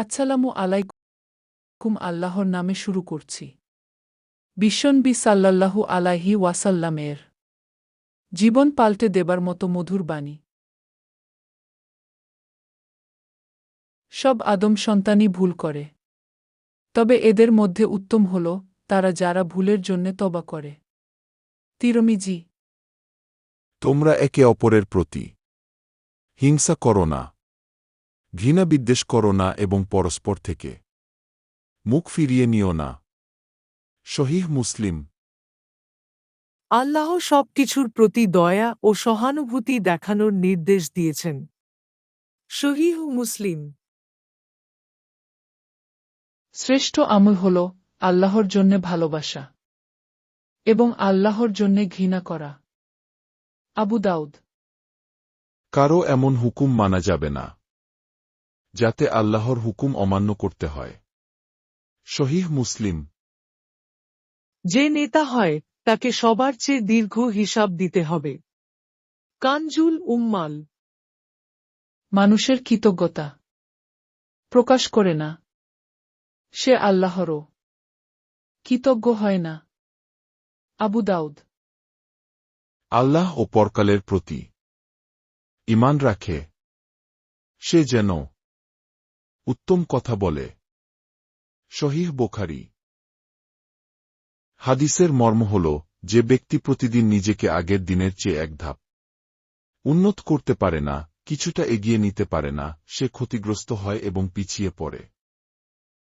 আসসালামু আলাইকুম আল্লাহর নামে শুরু করছি। বিশ্বনবী সাল্লাল্লাহু আলাইহি ওয়াসাল্লামের জীবন পাল্টে দেবার মতো মধুর বাণী। সব আদম সন্তানই ভুল করে। তবে এদের মধ্যে উত্তম হল তারা যারা ভুলের জন্যে তবা করে। তিরমিজি। তোমরা একে অপরের প্রতি হিংসা করো না। ঘৃণা বিদ্বেষ করো না এবং পরস্পর থেকে মুখ ফিরিয়ে নিও না। শহীহ মুসলিম। আল্লাহ সবকিছুর প্রতি দয়া ও সহানুভূতি দেখানোর নির্দেশ দিয়েছেন। শহীহ মুসলিম। শ্রেষ্ঠ আমল হল আল্লাহর জন্যে ভালোবাসা এবং আল্লাহর জন্যে ঘৃণা করা। আবু দাউদ। কারও এমন হুকুম মানা যাবে না। যাতে আল্লাহর হুকুম অমান্য করতে হয়। শহীহ মুসলিম। যে নেতা হয় তাকে সবার চেয়ে দীর্ঘ হিসাব দিতে হবে। কানজুল উম্মাল। মানুষের কৃতজ্ঞতা। প্রকাশ করে না। সে আল্লাহরও। কৃতজ্ঞ হয় না। আবু দাউদ। আল্লাহ ও পরকালের প্রতি। ইমান রাখে। সে যেন উত্তম কথা বলে। শহীহ বোখারি। হাদিসের মর্ম হল যে ব্যক্তি প্রতিদিন নিজেকে আগের দিনের চেয়ে এক ধাপ উন্নত করতে পারে না, কিছুটা এগিয়ে নিতে পারে না, সে ক্ষতিগ্রস্ত হয় এবং পিছিয়ে পড়ে।